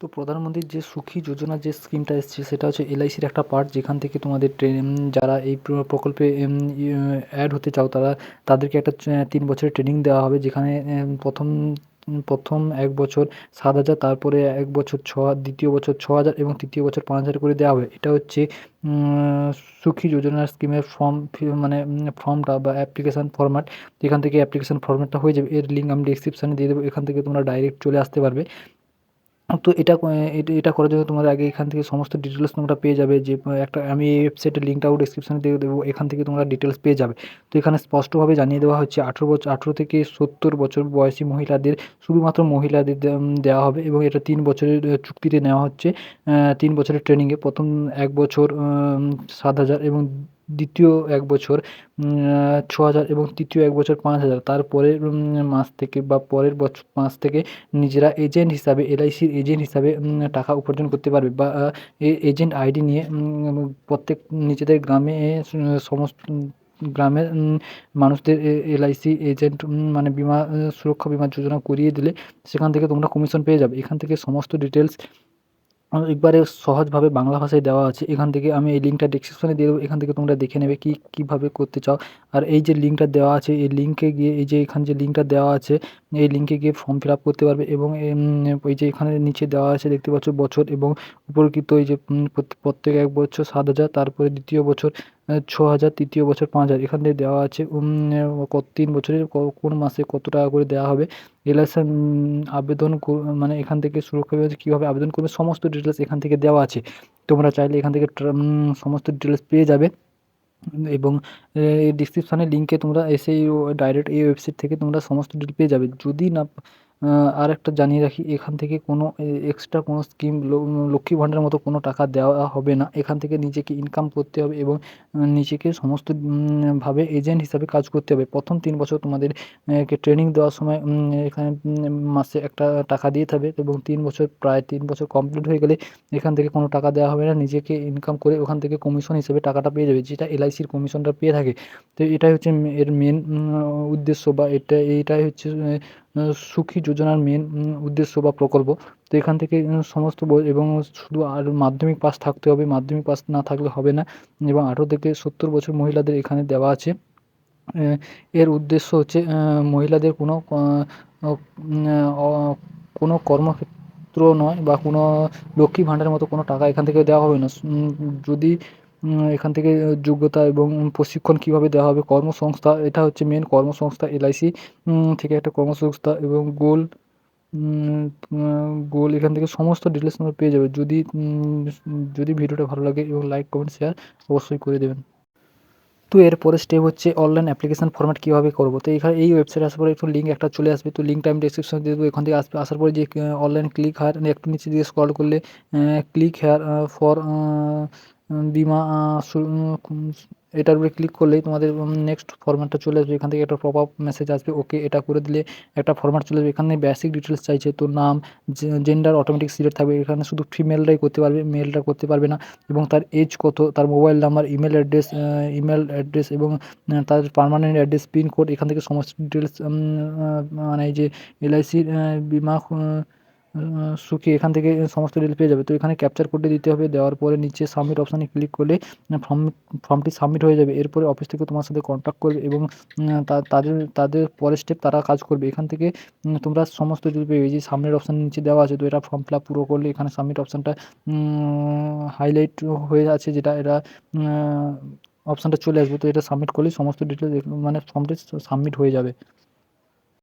তো প্রধানমন্ত্রীর যে সুখী যোজনা যে স্কিমটা এসছে, সেটা হচ্ছে এলআইসির একটা পার্ট যেখান থেকে তোমাদের ট্রেন যারা এই প্রকল্পে অ্যাড হতে চাও, তারা, তাদেরকে একটা তিন বছরের ট্রেনিং দেওয়া হবে, যেখানে প্রথম প্রথম এক বছর সাত হাজার, তারপরে এক বছর ছ, দ্বিতীয় বছর ছ হাজার এবং তৃতীয় বছর পাঁচ হাজার করে দেওয়া হবে। এটা হচ্ছে সুখী যোজনার স্কিমের ফর্ম মানে ফর্মটা বা অ্যাপ্লিকেশান ফর্ম্যাট যেখান থেকে অ্যাপ্লিকেশান ফর্ম্যাটটা হয়ে যাবে, এর লিঙ্ক আমি ডিসক্রিপশানে দিয়ে দেবো, এখান থেকে তোমরা ডাইরেক্ট চলে আসতে পারবে। তো এটা এটা করার জন্য তোমাদের আগে এখান থেকে সমস্ত ডিটেলস তোমরা পেয়ে যাবে যে একটা, আমি এই ওয়েবসাইটের লিঙ্কটাও ডিসক্রিপশানে দিয়ে দেবো, এখান থেকে তোমরা ডিটেলস পেয়ে যাবে। তো এখানে স্পষ্টভাবে জানিয়ে দেওয়া হচ্ছে, আঠেরো বছর আঠেরো থেকে সত্তর বছর বয়সী মহিলাদের শুধুমাত্র মহিলাদের দেওয়া হবে এবং এটা তিন বছরের চুক্তিতে নেওয়া হচ্ছে। তিন বছরের ট্রেনিংয়ে প্রথম এক বছর সাত হাজার এবং দ্বিতীয় এক বছর ছ হাজার এবং তৃতীয় এক বছর পাঁচ হাজার। তারপরের মাস থেকে বা পরের বছর মাস থেকে নিজেরা এজেন্ট হিসাবে এলআইসির এজেন্ট হিসাবে টাকা উপার্জন করতে পারবে বা এজেন্ট আইডি নিয়ে প্রত্যেক নিজেদের গ্রামে সমস্ত গ্রামের মানুষদের এলআইসি এজেন্ট মানে বিমা, সুরক্ষা বিমা যোজনা করিয়ে দিলে সেখান থেকে তোমরা কমিশন পেয়ে যাবে। এখান থেকে সমস্ত ডিটেলস একবারে সহজভাবে বাংলা ভাষায় দেওয়া আছে। এখান থেকে আমি এই লিঙ্কটা ডিসক্রিপশনে দিয়ে দেবো। এখান থেকে তোমরা দেখে নেবে কী, কীভাবে করতে চাও। আর এই যে লিঙ্কটা দেওয়া আছে, এই লিঙ্কে গিয়ে, এই যে এখানে যে লিঙ্কটা দেওয়া আছে, এই লিঙ্কে গিয়ে ফর্ম ফিল আপ করতে পারবে এবং ওই যে এখানে নিচে দেওয়া আছে, দেখতে পাচ্ছ বছর এবং উপরকৃত এই যে প্রত্যেক এক বছর সাত হাজার, তারপরে দ্বিতীয় বছর ছ হাজার তৃতীয় বছর পাঁচ হাজার এখান থেকে দেওয়া আছে কত তিন বছরের কোন মাসে কত টাকা করে দেওয়া হবে। এলআইসি আবেদন মানে এখান থেকে সুরক্ষা কীভাবে আবেদন করবে, সমস্ত ডিটেলস এখান থেকে দেওয়া আছে। তোমরা চাইলে এখান থেকে সমস্ত ডিটেলস পেয়ে যাবে। এবং এই ডিসক্রিপশানে লিঙ্কে তোমরা এসে ডাইরেক্ট এই ওয়েবসাইট থেকে তোমরা সমস্ত ডিটেল পেয়ে যাবে। যদি না আর একটা জানিয়ে রাখি, এখান থেকে কোনো এক্সট্রা কোনো স্কিম লক্ষ্মী ভাণ্ডারের মতো কোনো টাকা দেওয়া হবে না। এখান থেকে নিজেকে ইনকাম করতে হবে এবং নিজেকে সমস্ত ভাবে এজেন্ট হিসাবে কাজ করতে হবে। প্রথম তিন বছর তোমাদের কে ট্রেনিং দেওয়ার সময় এখানে মাসে একটা টাকা দিয়ে থাকবে এবং তিন বছর, প্রায় তিন বছর কমপ্লিট হয়ে গেলে এখান থেকে কোনো টাকা দেওয়া হবে না। নিজেকে ইনকাম করে ওখান থেকে কমিশন হিসেবে টাকাটা পেয়ে যাবে, যেটা এলআইসির কমিশনটা পেয়ে থাকে। তো এটাই হচ্ছে এর মেন উদ্দেশ্য বা এটা, এইটাই হচ্ছে সুখী যোজনার মেন উদ্দেশ্য বা প্রকল্প। তো এখান থেকে সমস্ত বই- এবং শুধু আর মাধ্যমিক পাস থাকতে হবে, মাধ্যমিক পাস না থাকলে হবে না। এবং আঠেরো থেকে সত্তর বছর মহিলাদের এখানে দেওয়া আছে। এর উদ্দেশ্য হচ্ছে মহিলাদের কোনো কোনো কর্মক্ষেত্র নয় বা কোনো লক্ষ্মী ভাণ্ডারের মতো কোনো টাকা এখান থেকে দেওয়া হবে না। যদি এখান থেকে যোগ্যতা এবং প্রশিক্ষণ কীভাবে দেওয়া হবে, কর্মসংস্থা, এটা হচ্ছে মেন কর্মসংস্থা এলআইসি থেকে একটা কর্মসংস্থা এবং গোল গোল এখান থেকে সমস্ত ডিটেলস তোমরা পেয়ে যাবে। যদি যদি ভিডিওটা ভালো লাগে এবং লাইক কমেন্ট শেয়ার অবশ্যই করে দেবেন। তো এরপরে স্টেপ হচ্ছে অনলাইন অ্যাপ্লিকেশন ফরম্যাট কীভাবে করব। তো এখানে এই ওয়েবসাইটে আসার পরে একটু লিঙ্ক একটা চলে আসবে। তো লিঙ্কটা আমি ডিসক্রিপশনে দিয়ে দেবো। এখান থেকে আসবে আসার পরে যে অনলাইন ক্লিক হায়ার একটু নিচে দিয়ে স্ক্রল করলে ক্লিক হেয়ার ফর বিমা এটার উপরে ক্লিক করলেই তোমাদের নেক্সট ফরম্যাটটা চলে আসবে। এখান থেকে একটা পপ আপ মেসেজ আসবে। ওকে এটা করে দিলে একটা ফরম্যাট চলে আসবে। এখানে বেসিক ডিটেলস চাইছে তো নাম জেন্ডার অটোমেটিক সিলেক্ট থাকবে। এখানে শুধু ফিমেলরাই করতে পারবে মেলটা করতে পারবে না। এবং তার এজ কত, তার mobile number email address email address এবং তার পার্মানেন্ট অ্যাড্রেস পিনকোড এখান থেকে সমস্ত ডিটেলস মানে যে এলআইসির বিমা সুখী এখান থেকে সমস্ত ডিটেল পেয়ে যাবে। তো এখানে ক্যাপচার কোডটা দিতে হবে। দেওয়ার পরে নিচে সাবমিট অপশানে ক্লিক করলে ফর্ম ফর্মটি সাবমিট হয়ে যাবে। এরপরে অফিস থেকে তোমার সাথে কন্ট্যাক্ট করবে এবং তাদের তাদের পরের স্টেপ তারা কাজ করবে। এখান থেকে তোমরা সমস্ত ডিটেল পেয়ে যে সাবমিট অপশান নিচে দেওয়া আছে, তো এটা ফর্ম ফিল পুরো করলে এখানে সাবমিট অপশানটা হাইলাইট হয়ে আছে যেটা এটা অপশানটা চলে আসবে। তো এটা সাবমিট করলেই সমস্ত ডিটেলস মানে ফর্মটি সাবমিট হয়ে যাবে।